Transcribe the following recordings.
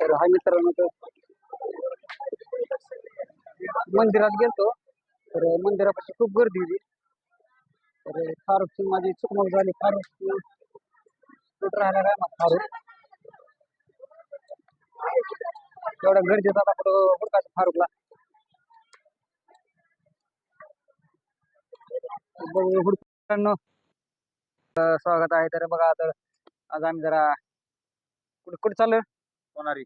तर हा मित्रांनो तो मंदिरात गेलतो. तर मंदिरापाशी खूप गर्दी होती. तर फारुखची माझी चुकमक झाली. फारुख कुठं राहायला काय मग फारुख. एवढ्या गर्दीत आता कुठं हुडकायचं फारुखला? बघू हुडकांनो स्वागत आहे. तर बघा तर आज आम्ही जरा कुठे कुठं चाललं सोनारी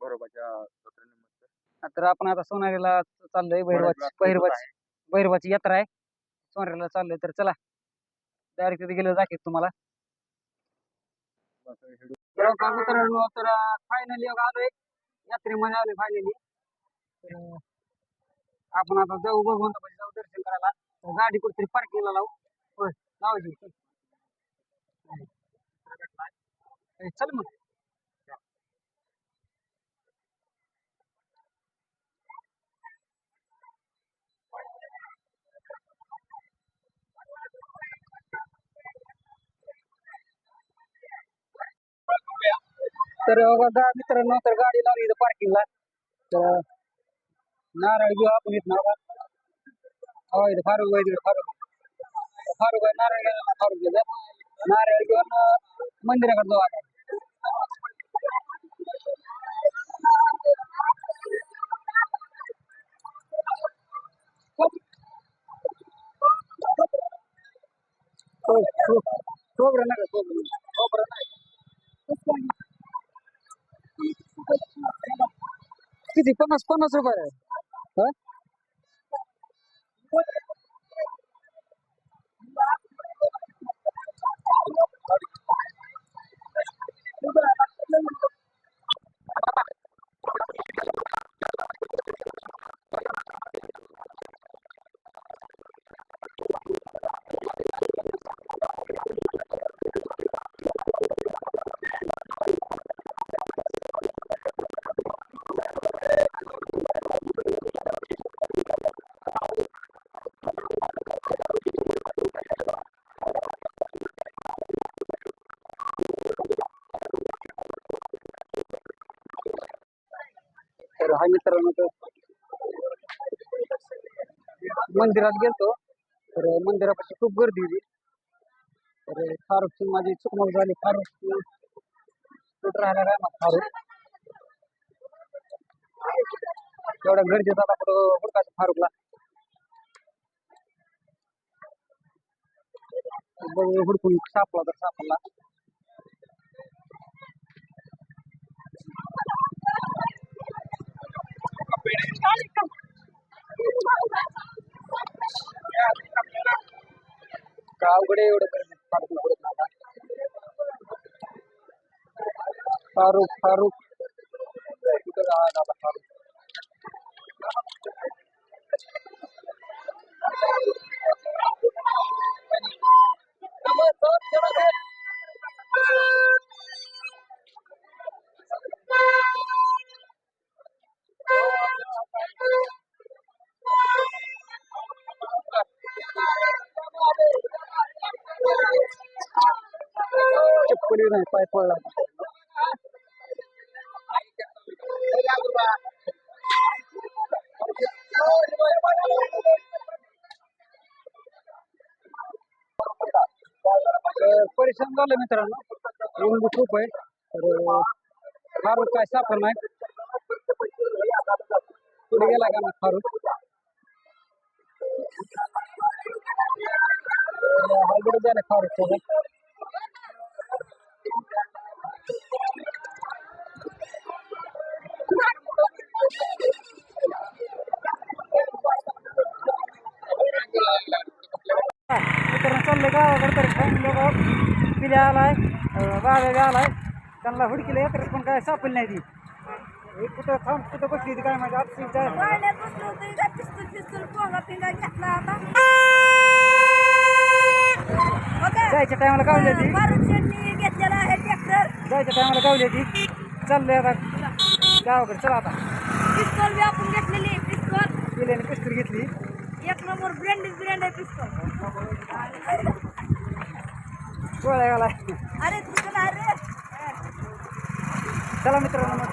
बरोबरच्या जत्रेनिमित्त तर आपण आता सोनारीला चाललोय भैरवाची भैरवाची भैरवाची यात्रा आहे. सोनारीला चाललोय तर चला. डायरेक्ट तिथे गेलो दाखवत तुम्हाला. मित्रांनो तर फायनली आलोय. यात्रेमध्ये आलोय फायनली तर आपण आता जाऊ बघून जाऊ दर्शन करायला. गाडी कुठेतरी पार्किंगला लावू. होय लावायची. चल मग. तर बघा मित्रांनो तर गाडी लावली इथं पार्किंगला तर नारळ घेऊ आपण इथं ना हो, इथं फारुख आहे तिकडे फारुख फारुख आहे नारळ घ्यायला फारुख घेतलं नारळ घेऊन मंदिराकडे जाऊ आता. हो, खोबरं नका खोबरं खोबरं नाही. किती? पन्नास पन्नास रुपये. आहे मित्रांनो तर मंदिरात गेलतो. तर मंदिरापाशी खूप गर्दी होती. तर फारुखची माझी चुकमक झाली. फारुख कुठं राहायला काय मग फारुख. एवढ्या गर्दीत आता कुठं हुडकायचं फारुखला. बघू हुडकून सापला तर सापडला का अवघड आहे एवढं गर्दीत फारुख पडली नाही पाय पडला तर परेशान झालं मित्रांनो. ऊन खूप आहे. तर फारूक काय सापड नाही. पुढे गेला का ना फारूक हळबड झालं फारूक सोबत. मित्रांनो चाललंय गावाकडे लोक पिल्या आलाय बाबा बी आलाय. त्यांना हुडकीला येतात पण काय सापडली नाही ती. कुठं थांब कुठं बसली ती काय माहिती? होतो इथं पिस्तूल पिस्तूल पोंगा पिंगा घेतला आता. जायच्या टायमाला गावली ती मारून शेटणी घेतलेला आहे ट्रॅक्टर जायच्या टायमाला गावली ती चाललंय आता. गावाकडे चला आता. पिस्तॉल बी आपण घेतलेली पिस्तॉल. पिल्याने पिस्तूल घेतली. एक नंबर ब्रँड ब्रँड आहे पिस्तॉल. गोळ्या घालाय. अरे तुझं ना रे चला मित्रांनो मग.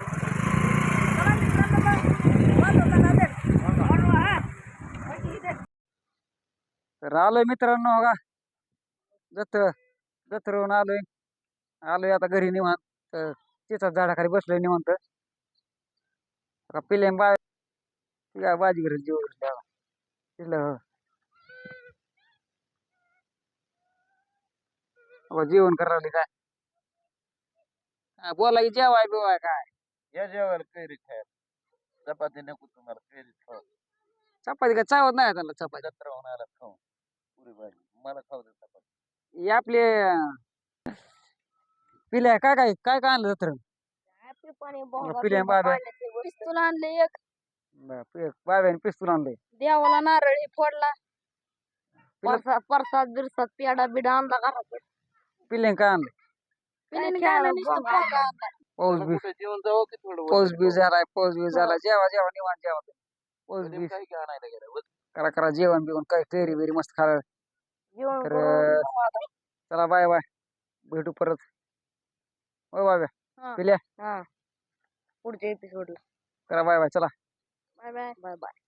तर आलोय मित्रांनो का जत्र जत्रेहून आलोय. आलोय आता घरी निवांत. तर तिचा झाडाखाली बसलोय निवांत. पिले बाजी घरी जेवण अबा जेवण करायला काय? हा, बोला की जेवाय बिवाय काय? या जेवायला कैरी खायला. चपाती नको तुम्हाला कैरी खाऊ. चपाती काय चावत नाही त्याला चपाती? जत्रा होणार खाऊ. पुरी भाजी. मला खाऊ दे चपाती. हे आपले पिल्या काय काय काय काय आणलं जत्र पिल्या पिस्तूल आणले एक. बाब्याने पिस्तूल आणलंय. देवाला नारळी फोडला. परसाद परसाद बिरसाद पेडा बिडा आणला घरात पिल्याने काय आणलं? काय आणलं नुसतं पोंगा आणला. पाऊस बी जेवण जावं की थोडं पाऊस बी झालाय पाऊस बी झाला. जेवा जेवा निवांत जेवा पाऊस बी गेलं करा करा जेवण बिवण काय कैरी बिरी मस्त जेवण तर करून चला बाय बाय. भेटू परत. हो बाय हा. पिल्या हा. पुढच्या एपिसोडला करा बाय बाय. चला. Bye bye bye bye